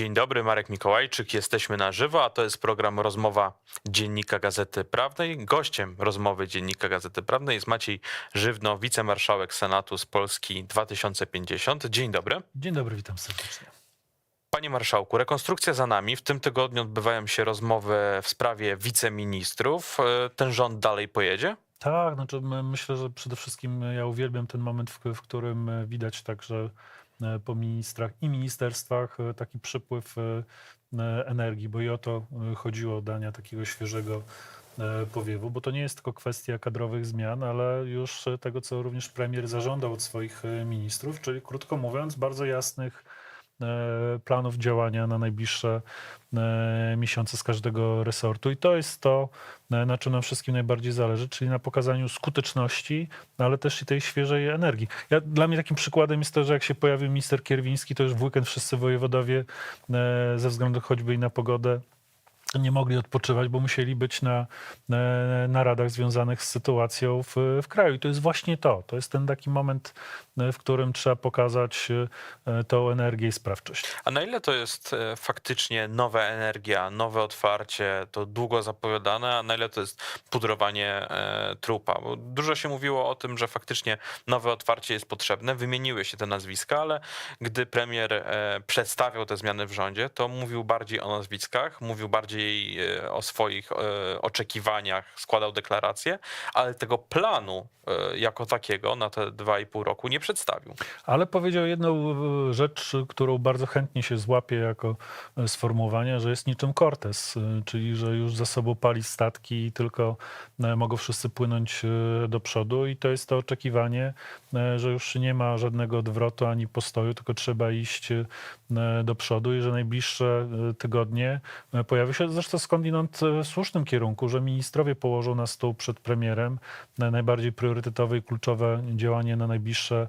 Dzień dobry, Marek Mikołajczyk. Jesteśmy na żywo, a to jest program Rozmowa Dziennika Gazety Prawnej. Gościem rozmowy Dziennika Gazety Prawnej jest Maciej Żywno, wicemarszałek Senatu z Polski 2050. Dzień dobry. Dzień dobry, witam serdecznie. Panie marszałku, rekonstrukcja za nami. W tym tygodniu odbywają się rozmowy w sprawie wiceministrów. E, Ten rząd dalej pojedzie? Tak, znaczy my- myślę, że przede wszystkim ja uwielbiam ten moment, w, w którym e, widać także po ministrach i ministerstwach e, taki przypływ e, e, energii, bo i o to e, chodziło dania takiego świeżego e, powiewu, bo to nie jest tylko kwestia kadrowych zmian, ale już e, tego, co również premier zażądał od swoich e, ministrów, czyli krótko mówiąc, bardzo jasnych e, planów działania na najbliższe e, miesiące z każdego resortu. I to jest to, na na czym nam wszystkim najbardziej zależy, czyli na pokazaniu skuteczności, no ale też i tej świeżej energii. Ja, dla mnie takim przykładem jest to, że jak się pojawił minister Kierwiński, to już w weekend wszyscy wojewodowie e, ze względu choćby i na pogodę nie mogli odpoczywać, bo musieli być na, radach związanych z sytuacją w, w kraju. I to jest właśnie to. To jest ten taki moment, e, w którym trzeba pokazać e, tą energię i sprawczość. A na ile to jest e, faktycznie nowa energia, nowe otwarcie, to długo zapowiadane, a na ile to jest pudrowanie e, trupa? Bo dużo się mówiło o tym, że faktycznie nowe otwarcie jest potrzebne, wymieniły się te nazwiska, ale gdy premier e, przedstawiał te zmiany w rządzie, to mówił bardziej o nazwiskach, mówił bardziej o swoich oczekiwaniach, składał deklaracje, ale tego planu jako takiego na te dwa i pół roku nie przedstawił. Ale powiedział jedną e, rzecz, którą bardzo chętnie się złapie jako e, sformułowanie, że jest niczym Cortez, e, czyli że już za sobą pali statki i tylko mogą wszyscy płynąć do przodu. I to jest to oczekiwanie, że już nie ma żadnego odwrotu ani postoju, tylko trzeba iść do przodu i że najbliższe tygodnie pojawi się zresztą skądinąd w słusznym kierunku, że ministrowie położą na stół przed premierem na najbardziej priorytetowe i kluczowe działanie na najbliższe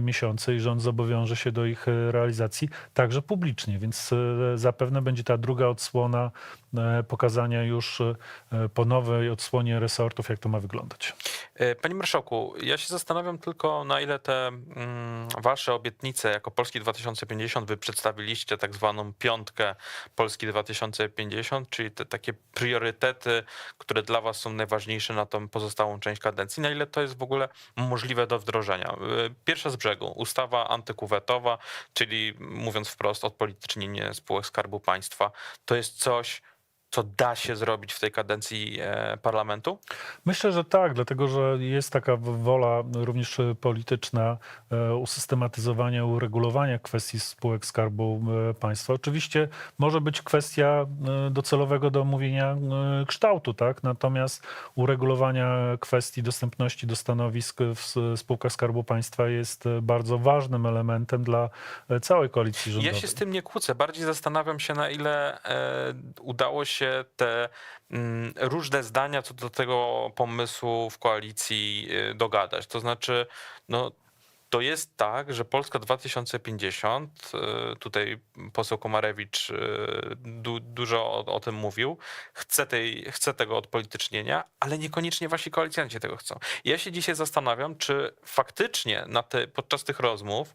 miesiące i rząd zobowiąże się do ich e, realizacji także publicznie, więc e, zapewne będzie ta druga odsłona e, pokazania już e, po nowej odsłonie resortów, jak to ma wyglądać. E, Panie Marszałku, ja się zastanawiam tylko, na ile te mm, wasze obietnice jako Polski 2050 wy przedstawiliście tak zwaną piątkę Polski 2050, czyli te takie priorytety, które dla was są najważniejsze na tą pozostałą część kadencji, na ile to jest w ogóle możliwe do wdrożenia. E, Pierwsza z brzegu, ustawa antykuwetowa, czyli mówiąc wprost, odpolitycznienie spółek Skarbu Państwa. To jest coś, co da się zrobić w tej kadencji e, parlamentu? Myślę, że tak, dlatego że jest taka wola również polityczna e, usystematyzowania, uregulowania kwestii spółek Skarbu e, Państwa. Oczywiście może być kwestia docelowego do omówienia kształtu, tak? natomiast uregulowania kwestii dostępności do stanowisk w spółkach Skarbu Państwa jest bardzo ważnym elementem dla całej koalicji rządowej. Ja się z tym nie kłócę. Bardziej zastanawiam się, na ile udało się te mm, różne zdania co do tego pomysłu w koalicji e, dogadać. To znaczy, no. To jest tak, że Polska 2050, e, tutaj poseł Komarewicz e, du, dużo o, o tym mówił, chce, tej, chce tego odpolitycznienia, ale niekoniecznie wasi koalicjanci tego chcą. Ja się dzisiaj zastanawiam, czy faktycznie na te, podczas tych rozmów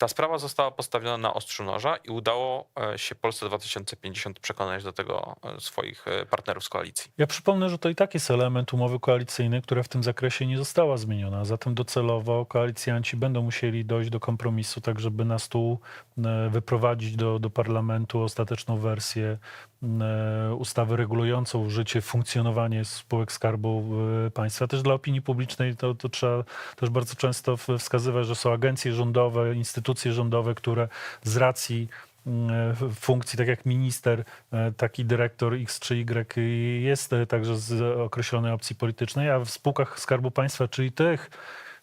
ta sprawa została postawiona na ostrzu noża i udało e, się Polsce 2050 przekonać do tego e, swoich e, partnerów z koalicji. Ja przypomnę, że to i tak jest element umowy koalicyjnej, która w tym zakresie nie została zmieniona. Zatem docelowo koalicjanci będą musieli dojść do kompromisu, tak żeby na stół wyprowadzić do, do parlamentu ostateczną wersję e, ustawy regulującą życie, funkcjonowanie spółek Skarbu e, Państwa. Też dla opinii publicznej to, to trzeba też bardzo często wskazywać, że są agencje rządowe, instytucje rządowe, które z racji f- funkcji, tak jak minister, e, taki dyrektor X czy Y jest e, także z określonej opcji politycznej, a w spółkach Skarbu Państwa, czyli tych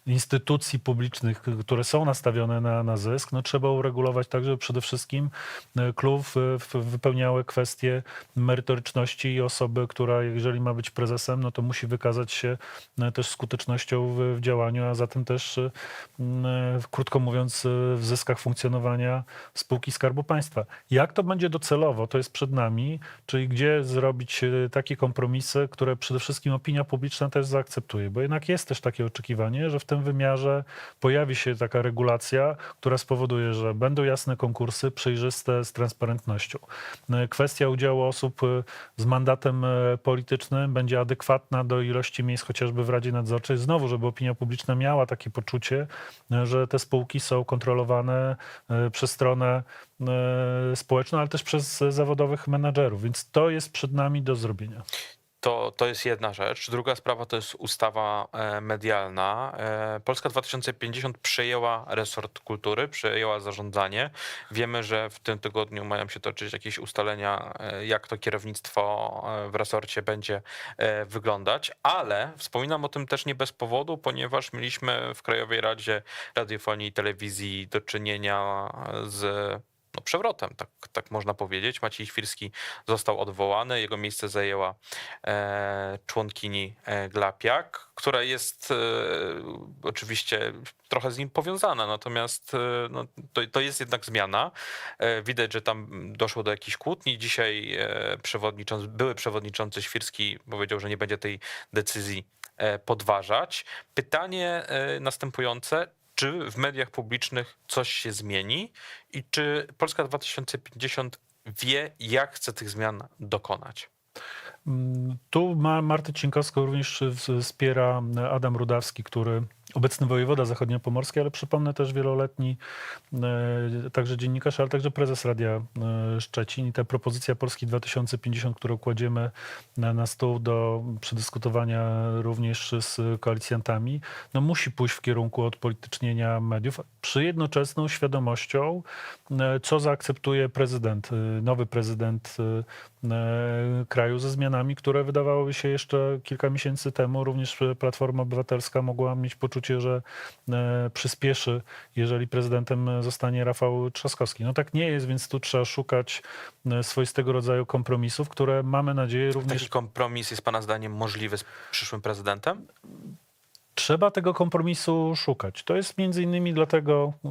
instytucji publicznych, które są nastawione na, na zysk, no trzeba uregulować tak, żeby przede wszystkim e, klub e, wypełniały kwestie merytoryczności i osoby, która jeżeli ma być prezesem, no to musi wykazać się e, też skutecznością w, w działaniu, a zatem też, krótko mówiąc, w zyskach funkcjonowania spółki Skarbu Państwa. Jak to będzie docelowo, to jest przed nami, czyli gdzie zrobić takie kompromisy, które przede wszystkim opinia publiczna też zaakceptuje, bo jednak jest też takie oczekiwanie, że w tym tym wymiarze pojawi się taka regulacja, która spowoduje, że będą jasne konkursy, przejrzyste z transparentnością. E, Kwestia udziału osób e, z mandatem e, politycznym będzie adekwatna do ilości miejsc chociażby w Radzie Nadzorczej. Znowu, żeby opinia publiczna miała takie poczucie, e, że te spółki są kontrolowane przez stronę społeczną, ale też przez zawodowych menadżerów. Więc to jest przed nami do zrobienia. To, to jest jedna rzecz. Druga sprawa to jest ustawa e, medialna. E, Polska 2050 przejęła resort kultury, przejęła zarządzanie. Wiemy, że w tym tygodniu mają się toczyć jakieś ustalenia, e, jak to kierownictwo w resorcie będzie wyglądać, ale wspominam o tym też nie bez powodu, ponieważ mieliśmy w Krajowej Radzie Radiofonii i Telewizji do czynienia z no, przewrotem, tak, tak można powiedzieć. Maciej Świrski został odwołany, jego miejsce zajęła e, członkini e, Glapiak, która jest e, oczywiście trochę z nim powiązana, natomiast e, no, to, to jest jednak zmiana. E, widać, że tam doszło do jakichś kłótni. Dzisiaj e, przewodniczący, były przewodniczący Świrski powiedział, że nie będzie tej decyzji podważać. Pytanie następujące. Czy w mediach publicznych coś się zmieni i czy Polska 2050 wie, jak chce tych zmian dokonać? Mm, Tu ma Martę Cienkowską również wspiera Adam Rudawski, który obecny wojewoda zachodniopomorski, ale przypomnę też wieloletni e, także dziennikarz, ale także prezes Radia e, Szczecin. I ta propozycja Polski 2050, którą kładziemy na, na stół do przedyskutowania również z koalicjantami, no musi pójść w kierunku odpolitycznienia mediów przy jednoczesną świadomością, e, co zaakceptuje prezydent, nowy prezydent kraju ze zmianami, które wydawałoby się jeszcze kilka miesięcy temu również Platforma Obywatelska mogła mieć poczucie, że e, przyspieszy, jeżeli prezydentem zostanie Rafał Trzaskowski. No tak nie jest, więc tu trzeba szukać e, swoistego rodzaju kompromisów, które mamy nadzieję również Taki kompromis jest Pana zdaniem możliwy z przyszłym prezydentem? Trzeba tego kompromisu szukać. To jest między innymi dlatego e,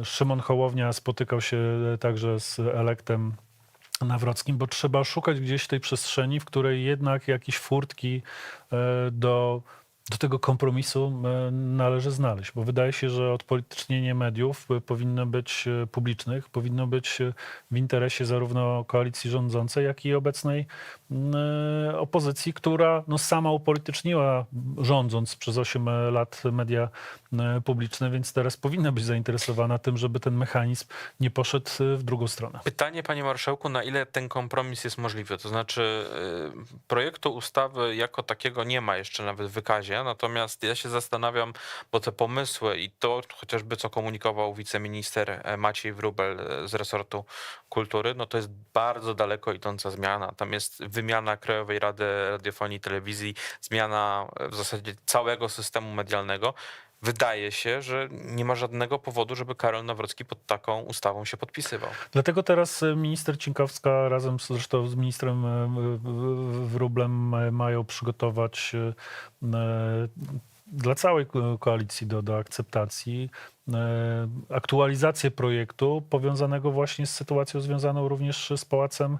e, Szymon Hołownia spotykał się także z elektem Nawrockim, bo trzeba szukać gdzieś tej przestrzeni, w której jednak jakieś furtki e, do, do tego kompromisu e, należy znaleźć, bo wydaje się, że odpolitycznienie mediów e, powinno być e, publicznych, powinno być w interesie zarówno koalicji rządzącej, jak i obecnej m, e, opozycji, która no, sama upolityczniła, rządząc przez 8 lat media publiczne, więc teraz powinna być zainteresowana tym, żeby ten mechanizm nie poszedł e, w drugą stronę. Pytanie, panie marszałku, na ile ten kompromis jest możliwy? To znaczy, y, projektu ustawy jako takiego nie ma jeszcze nawet w wykazie, natomiast ja się zastanawiam, bo te pomysły i to chociażby co komunikował wiceminister e, Maciej Wrubel e, z resortu kultury, no to jest bardzo daleko idąca zmiana. Tam jest wymiana Krajowej Rady Radiofonii i Telewizji, zmiana e, w zasadzie całego systemu medialnego. Wydaje się, że nie ma żadnego powodu, żeby Karol Nawrocki pod taką ustawą się podpisywał. Dlatego teraz e, minister Cinkowska razem z, zresztą z ministrem e, w- w- Wróblem e, mają przygotować e, dla całej ko- koalicji do, do akceptacji aktualizację projektu powiązanego właśnie z sytuacją związaną również z Pałacem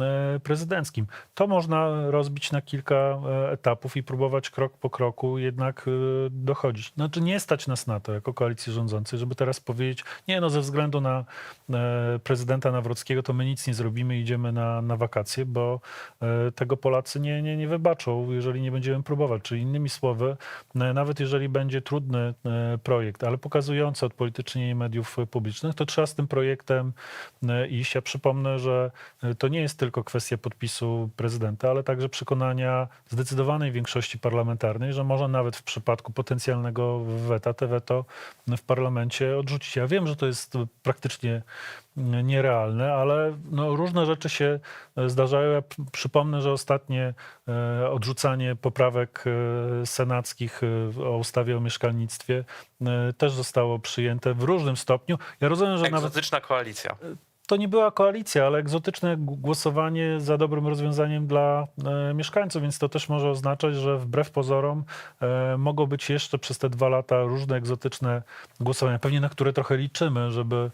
e, Prezydenckim. To można rozbić na kilka e, etapów i próbować krok po kroku jednak e, dochodzić. Znaczy nie stać nas na to jako koalicji rządzącej, żeby teraz powiedzieć, nie no ze względu na e, prezydenta Nawrockiego to my nic nie zrobimy, idziemy na, na wakacje, bo e, tego Polacy nie, nie, nie wybaczą, jeżeli nie będziemy próbować. Czyli innymi słowy, e, nawet jeżeli będzie trudny e, projekt, ale pokazujący odpolitycznienie mediów publicznych, to trzeba z tym projektem e, iść. Ja przypomnę, że e, to nie jest tylko kwestia podpisu prezydenta, ale także przekonania zdecydowanej większości parlamentarnej, że można nawet w przypadku potencjalnego weta te weto w parlamencie odrzucić. Ja wiem, że to jest praktycznie nierealne, ale no, różne rzeczy się e, zdarzają. Ja przypomnę, że ostatnie e, odrzucanie poprawek e, senackich o ustawie o mieszkalnictwie też zostało przyjęte w różnym stopniu. Ja rozumiem, że nawet Egzotyczna koalicja. to nie była koalicja, ale egzotyczne głosowanie za dobrym rozwiązaniem dla e, mieszkańców, więc to też może oznaczać, że wbrew pozorom e, mogą być jeszcze przez te dwa lata różne egzotyczne głosowania, pewnie na które trochę liczymy, żeby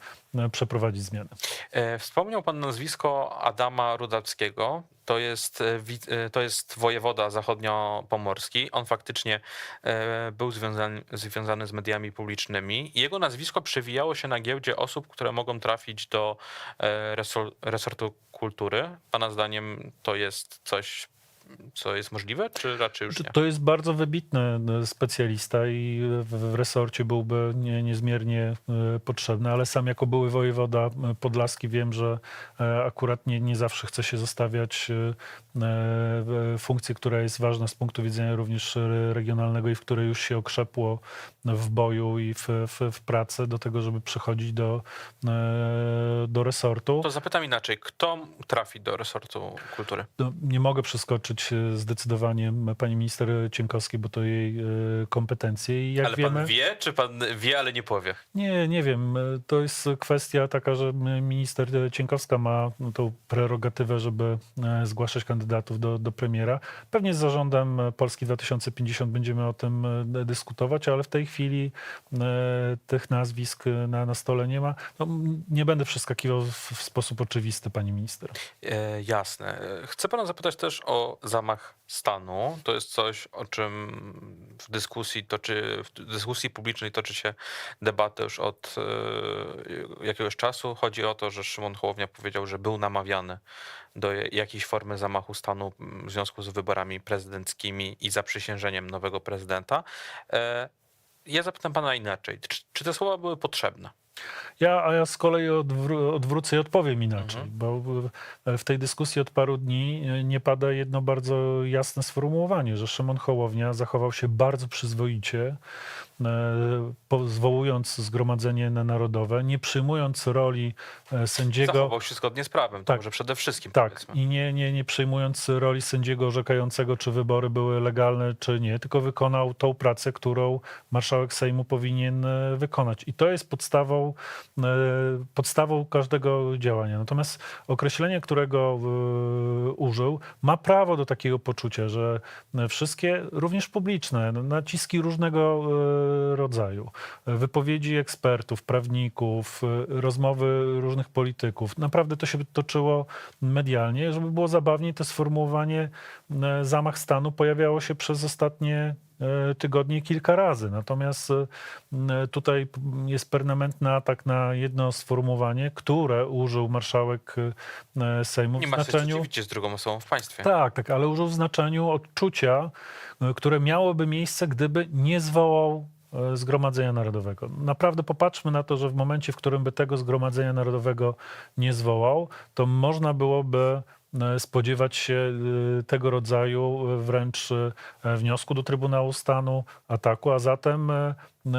przeprowadzić zmiany. E, Wspomniał pan nazwisko Adama Rudackiego. To jest, e, e, to jest wojewoda zachodniopomorski. On faktycznie e, był związany, związany z mediami publicznymi. Jego nazwisko przewijało się na giełdzie osób, które mogą trafić do e, resor- resortu kultury. Pana zdaniem to jest coś, co jest możliwe, czy raczej już To- nie? To jest bardzo wybitny e, specjalista i w, resorcie byłby nie, niezmiernie e, potrzebny, ale sam jako były wojewoda podlaski wiem, że e, akurat nie, nie zawsze chce się zostawiać funkcji, która jest ważna z punktu widzenia również regionalnego i w której już się okrzepło w boju i w, w, w pracy do tego, żeby przychodzić do, do resortu. To zapytam inaczej. Kto trafi do resortu kultury? No, nie mogę przeskoczyć e, zdecydowanie pani minister Cienkowskiej, bo to jej e, kompetencje. I jak ale wiemy, pan wie, czy pan wie, ale nie powie? nie, nie wiem. e, To jest kwestia taka, że minister Cienkowska ma no, tą prerogatywę, żeby zgłaszać kandydatów do, do premiera. Pewnie z zarządem Polski 2050 będziemy o tym dyskutować, ale w tej chwili tych nazwisk na, na stole nie ma. No, nie będę przeskakiwał w, w sposób oczywisty, pani minister. E, jasne. Chcę pana zapytać też o zamach stanu. To jest coś, o czym w dyskusji toczy, w dyskusji publicznej toczy się debata już od e, jakiegoś czasu. Chodzi o to, że Szymon Hołownia powiedział, że był namawiany do jakiejś formy zamachu stanu w związku z wyborami prezydenckimi i zaprzysiężeniem nowego prezydenta. E, Ja zapytam pana inaczej. Czy te słowa były potrzebne? Ja, a ja z kolei odwró- odwrócę i odpowiem inaczej, Mhm. bo w- tej dyskusji od paru dni e, nie pada jedno bardzo jasne sformułowanie, że Szymon Hołownia zachował się bardzo przyzwoicie, zwołując Zgromadzenie Narodowe, nie przyjmując roli e, sędziego. Zachował się zgodnie z prawem, Tak. może przede wszystkim Tak, powiedzmy. i nie, nie, nie przyjmując roli sędziego orzekającego, czy wybory były legalne, czy nie, tylko wykonał tą pracę, którą marszałek Sejmu powinien e, wykonać. I to jest podstawą, e, podstawą każdego działania. Natomiast określenie, którego e, użył, ma prawo do takiego poczucia, że wszystkie, również publiczne, naciski różnego e, rodzaju, wypowiedzi ekspertów, prawników, rozmowy różnych polityków, naprawdę to się toczyło medialnie. Żeby było zabawniej, to sformułowanie e, zamach stanu pojawiało się przez ostatnie e, tygodnie kilka razy. Natomiast e, tutaj jest permanentny atak na jedno sformułowanie, które użył marszałek Sejmu Nie w znaczeniu... dziwić, jest drugą osobą w państwie. Tak, tak, ale użył w znaczeniu odczucia, które miałoby miejsce, gdyby nie zwołał Zgromadzenia Narodowego. Naprawdę popatrzmy na to, że w momencie, w którym by tego Zgromadzenia Narodowego nie zwołał, to można byłoby y, spodziewać się y, tego rodzaju wręcz wniosku do Trybunału Stanu, ataku, a zatem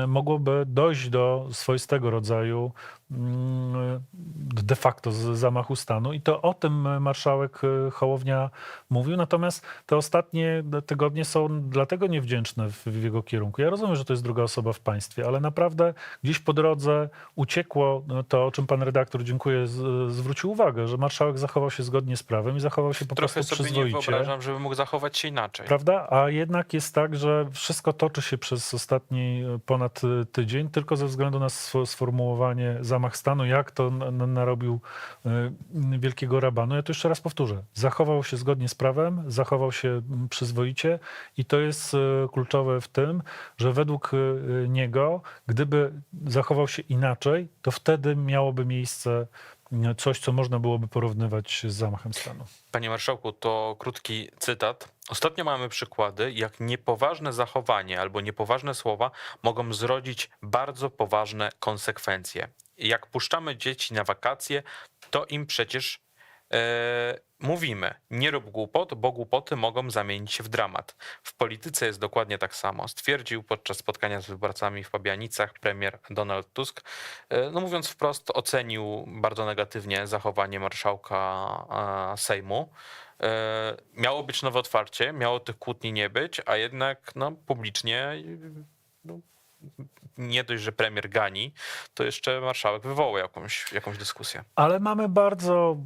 mogłoby dojść do swoistego rodzaju de facto z zamachu stanu i to o tym marszałek y, Hołownia mówił. Natomiast te ostatnie tygodnie są dlatego niewdzięczne w, jego kierunku. Ja rozumiem, że to jest druga osoba w państwie, ale naprawdę gdzieś po drodze uciekło to, o czym pan redaktor, dziękuję, z, zwrócił uwagę, że marszałek zachował się zgodnie z prawem i zachował się po Trochę prostu sobie nie przyzwoicie. wyobrażam, żeby mógł zachować się inaczej. Prawda? A jednak jest tak, że wszystko toczy się przez ostatni e, ponad e, tydzień, tylko ze względu na sformułowanie zamach stanu, jak to narobił e, wielkiego rabanu. Ja to jeszcze raz powtórzę. Zachował się zgodnie z prawem, zachował się przyzwoicie i to jest e, kluczowe w tym, że według e, niego, gdyby zachował się inaczej, to wtedy miałoby miejsce coś, co można byłoby porównywać z zamachem stanu. Panie marszałku, to krótki cytat. Ostatnio mamy przykłady, jak niepoważne zachowanie albo niepoważne słowa mogą zrodzić bardzo poważne konsekwencje. Jak puszczamy dzieci na wakacje, to im przecież e, mówimy, nie rób głupot, bo głupoty mogą zamienić się w dramat. W polityce jest dokładnie tak samo, stwierdził podczas spotkania z wyborcami w Pabianicach premier Donald Tusk. E, No mówiąc wprost, ocenił bardzo negatywnie zachowanie marszałka e, Sejmu. Miało być nowe otwarcie, miało tych kłótni nie być, a jednak no, publicznie no, nie dość, że premier gani, to jeszcze marszałek wywoła jakąś, jakąś dyskusję. Ale mamy bardzo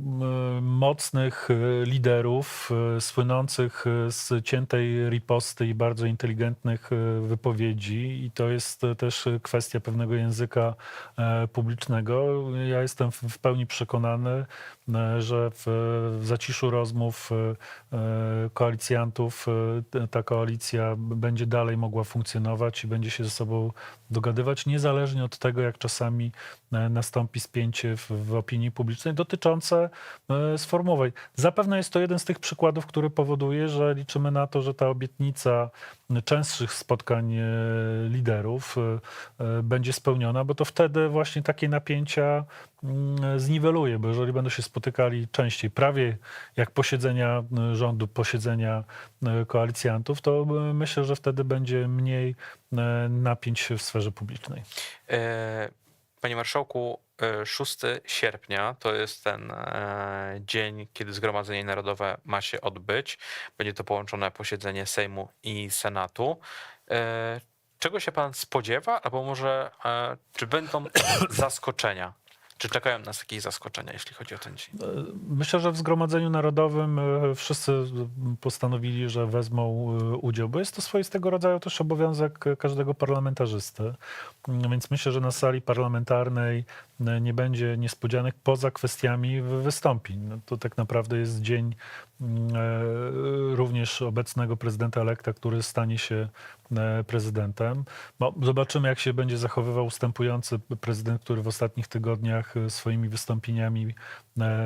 y, mocnych y, liderów, y, słynących z ciętej riposty i bardzo inteligentnych wypowiedzi, i to jest też kwestia pewnego języka e, publicznego. Ja jestem w- pełni przekonany, że w, zaciszu rozmów koalicjantów ta koalicja będzie dalej mogła funkcjonować i będzie się ze sobą dogadywać, niezależnie od tego, jak czasami e, nastąpi spięcie w, w opinii publicznej dotyczące e, sformułowań. Zapewne jest to jeden z tych przykładów, który powoduje, że liczymy na to, że ta obietnica częstszych spotkań e, liderów będzie spełniona, bo to wtedy właśnie takie napięcia zniweluje, bo jeżeli będą się spotykali częściej, prawie jak posiedzenia e, rządu, posiedzenia e, koalicjantów, to e, myślę, że wtedy będzie mniej e, napięć w sferze publicznej. E, Panie Marszałku, e, 6 sierpnia to jest ten e, dzień, kiedy Zgromadzenie Narodowe ma się odbyć. Będzie to połączone posiedzenie Sejmu i Senatu. E, Czego się pan spodziewa, albo może e, czy będą zaskoczenia? Czy czekają nas jakieś zaskoczenia, jeśli chodzi o ten dzień? Myślę, że w Zgromadzeniu Narodowym e, wszyscy postanowili, że wezmą e, udział, bo jest to swoistego rodzaju też obowiązek każdego parlamentarzysty. Mm, Więc myślę, że na sali parlamentarnej e, nie będzie niespodzianek poza kwestiami wy- wystąpień. No to tak naprawdę jest dzień mm, e, również obecnego prezydenta elekta, który stanie się e, prezydentem. No, zobaczymy, jak się będzie zachowywał ustępujący prezydent, który w ostatnich tygodniach e, swoimi wystąpieniami e,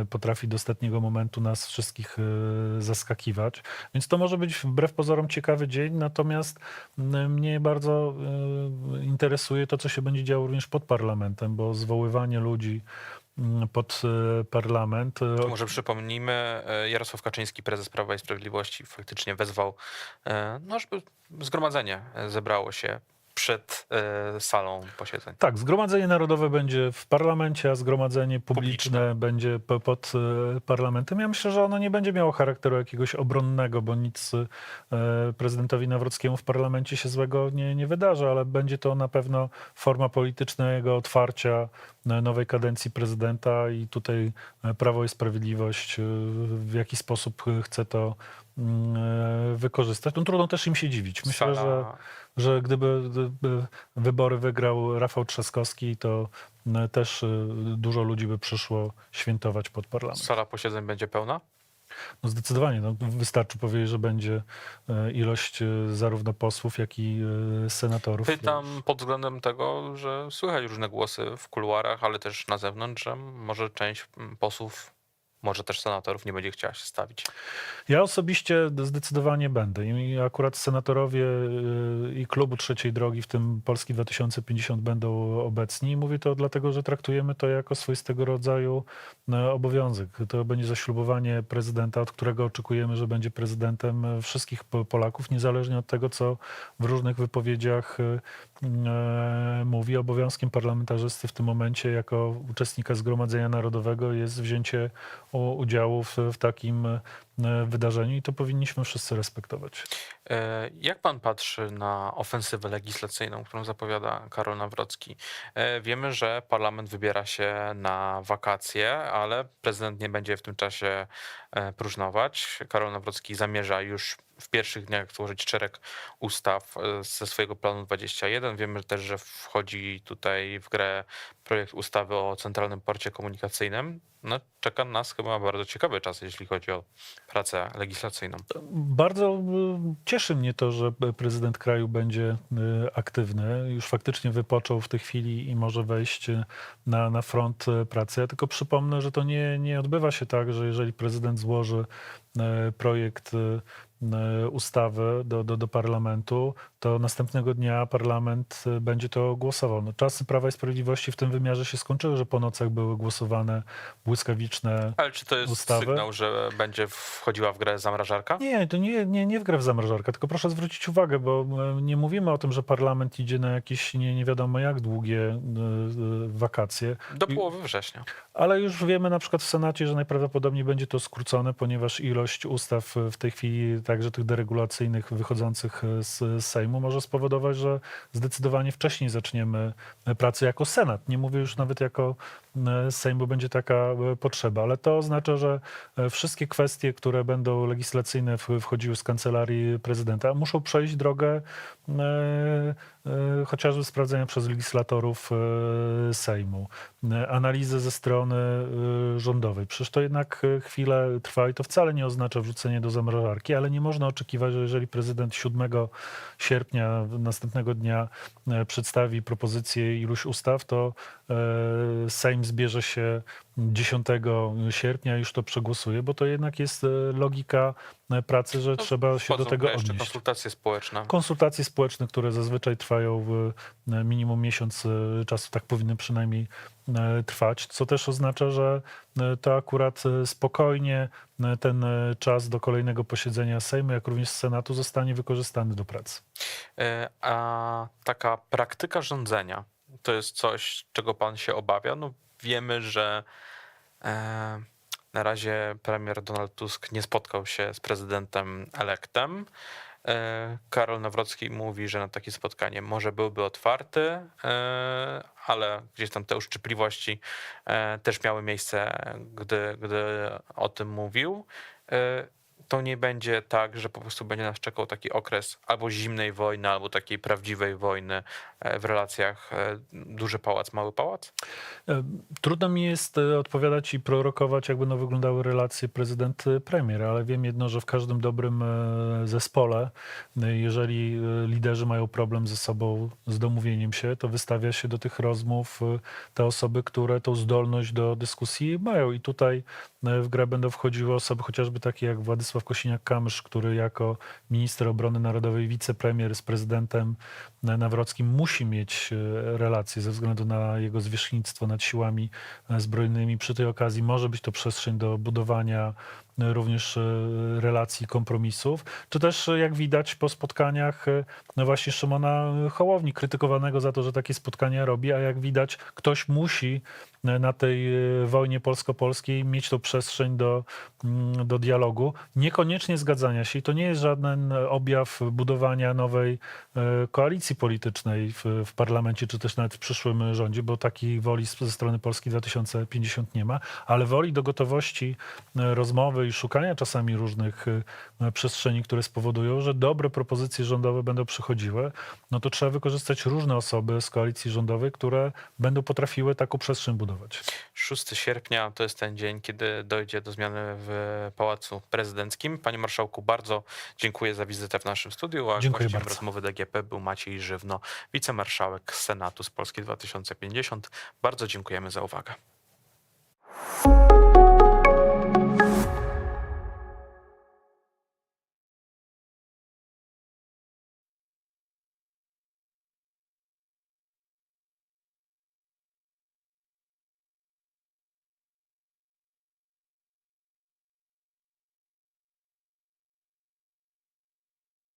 potrafi do ostatniego momentu nas wszystkich e, zaskakiwać. Więc to może być wbrew pozorom ciekawy dzień, natomiast mnie bardzo e, interesuje to, co się będzie działo również pod parlamentem, bo zwoływanie ludzi pod e, parlament. e, może przypomnijmy, e, Jarosław Kaczyński, prezes Prawa i Sprawiedliwości, faktycznie wezwał, e, no, żeby zgromadzenie e, zebrało się przed e, salą posiedzeń. Tak, Zgromadzenie Narodowe będzie w parlamencie, a Zgromadzenie publiczne, Publiczne. będzie po- pod e, parlamentem. Ja myślę, że ono nie będzie miało charakteru jakiegoś obronnego, bo nic e, prezydentowi Nawrockiemu w parlamencie się złego nie, nie wydarzy, ale będzie to na pewno forma politycznego otwarcia nowej kadencji prezydenta i tutaj Prawo i Sprawiedliwość w jaki sposób chce to mm, wykorzystać. No trudno też im się dziwić. Myślę, Sala- że że gdyby, wybory wygrał Rafał Trzaskowski, to e, też e, dużo ludzi by przyszło świętować pod parlament. Sala posiedzeń będzie pełna? No zdecydowanie. No, wystarczy powiedzieć, że będzie e, ilość e, zarówno posłów, jak i senatorów. Pytam pod względem tego, że słychać różne głosy w kuluarach, ale też na zewnątrz, że może część mm, posłów, może też senatorów nie będzie chciała się stawić. Ja osobiście zdecydowanie będę. I akurat senatorowie y, i klubu Trzeciej Drogi, w tym Polski 2050, będą obecni. Mówię to dlatego, że traktujemy to jako swoistego rodzaju e, obowiązek. To będzie zaślubowanie prezydenta, od którego oczekujemy, że będzie prezydentem e, wszystkich Po- Polaków, niezależnie od tego, co w różnych wypowiedziach e, e, mówi. Obowiązkiem parlamentarzysty w tym momencie, jako uczestnika Zgromadzenia Narodowego, jest wzięcie udziału w, w takim wydarzeniu i to powinniśmy wszyscy respektować. E, Jak pan patrzy na ofensywę legislacyjną, którą zapowiada Karol Nawrocki? E, Wiemy, że parlament wybiera się na wakacje, ale prezydent nie będzie w tym czasie e, próżnować. Karol Nawrocki zamierza już w pierwszych dniach złożyć szereg ustaw e, ze swojego planu 21. Wiemy też, że wchodzi tutaj w grę projekt ustawy o Centralnym Porcie Komunikacyjnym. No, czeka nas chyba bardzo ciekawy czas, jeśli chodzi o pracę legislacyjną. Bardzo y, cieszy mnie to, że prezydent kraju będzie y, aktywny. Już faktycznie wypoczął w tej chwili i może wejść y, na, na front pracy. Ja tylko przypomnę, że to nie, nie odbywa się tak, że jeżeli prezydent złoży projekt ustawy do, do, do parlamentu, to następnego dnia parlament y, będzie to głosował. No, czasy Prawa i Sprawiedliwości w tym wymiarze się skończyły, że po nocach były głosowane błyskawiczne Ale czy to jest ustawy. sygnał, że będzie wchodziła w grę zamrażarka? Nie, to nie, nie, nie w grę w zamrażarkę, tylko proszę zwrócić uwagę, bo e, nie mówimy o tym, że parlament idzie na jakieś nie, nie wiadomo jak długie e, e, wakacje, Do połowy września. ale już wiemy na przykład w Senacie, że najprawdopodobniej będzie to skrócone, ponieważ ilość ustaw w tej chwili, także tych deregulacyjnych wychodzących z z Sejmu, Może spowodować, że zdecydowanie wcześniej zaczniemy pracę jako Senat. Nie mówię już nawet jako e, Sejm, bo będzie taka e, potrzeba, ale to oznacza, że e, wszystkie kwestie, które będą legislacyjne wchodziły z kancelarii prezydenta, muszą przejść drogę chociażby sprawdzenia przez legislatorów Sejmu, analizy ze strony rządowej. Przecież to jednak chwilę trwa i to wcale nie oznacza wrzucenie do zamrażarki, ale nie można oczekiwać, że jeżeli prezydent 7 sierpnia następnego dnia przedstawi propozycję iluś ustaw, to e, Zbierze się 10 sierpnia już to przegłosuje, bo to jednak jest e, logika e, pracy, że No, trzeba się do tego odnieść konsultacje społeczne. konsultacje społeczne, które zazwyczaj trwają e, minimum miesiąc czasu, tak powinny przynajmniej trwać, co też oznacza, że to akurat spokojnie ten czas do kolejnego posiedzenia Sejmu, jak również Senatu zostanie wykorzystany do pracy. A taka praktyka rządzenia to jest coś, czego pan się obawia? No wiemy, że e, na razie premier Donald Tusk nie spotkał się z prezydentem elektem. E, Karol Nawrocki mówi, że na takie spotkanie może byłby otwarty, e, ale gdzieś tam te uszczypliwości też miały miejsce, gdy, gdy o tym mówił. To nie będzie tak, że po prostu będzie nas czekał taki okres albo zimnej wojny, albo takiej prawdziwej wojny e, w relacjach e, duży pałac, mały pałac? E, Trudno mi jest odpowiadać i prorokować, jak będą wyglądały relacje prezydent-premier, ale wiem jedno, że w każdym dobrym zespole, jeżeli liderzy mają problem ze sobą, z domówieniem się, to wystawia się do tych rozmów te osoby, które tą zdolność do dyskusji mają. I tutaj w grę będą wchodziły osoby chociażby takie jak Władysław Kosiniak-Kamysz, który jako minister obrony narodowej, wicepremier z prezydentem e, Nawrockim musi mieć e, relacje ze względu na jego zwierzchnictwo nad siłami e, zbrojnymi. Przy tej okazji może być to przestrzeń do budowania również e, relacji, kompromisów, czy też e, jak widać po spotkaniach e, no właśnie Szymona Hołowni, krytykowanego za to, że takie spotkania robi, a jak widać ktoś musi na tej wojnie polsko-polskiej mieć tą przestrzeń do, mm, do dialogu, niekoniecznie zgadzania się i to nie jest żaden objaw budowania nowej koalicji politycznej w, w parlamencie, czy też nawet w przyszłym rządzie, bo takiej woli ze strony Polski 2050 nie ma, ale woli do gotowości rozmowy i szukania czasami różnych e, przestrzeni, które spowodują, że dobre propozycje rządowe będą przychodziły, no to trzeba wykorzystać różne osoby z koalicji rządowej, które będą potrafiły taką przestrzeń budować. 6 sierpnia to jest ten dzień, kiedy dojdzie do zmiany w Pałacu Prezydenckim. Panie Marszałku, bardzo dziękuję za wizytę w naszym studiu, a Dziękuję gościem bardzo. rozmowy DGP był Maciej Żywno, wicemarszałek Senatu z Polski 2050. Bardzo dziękujemy za uwagę.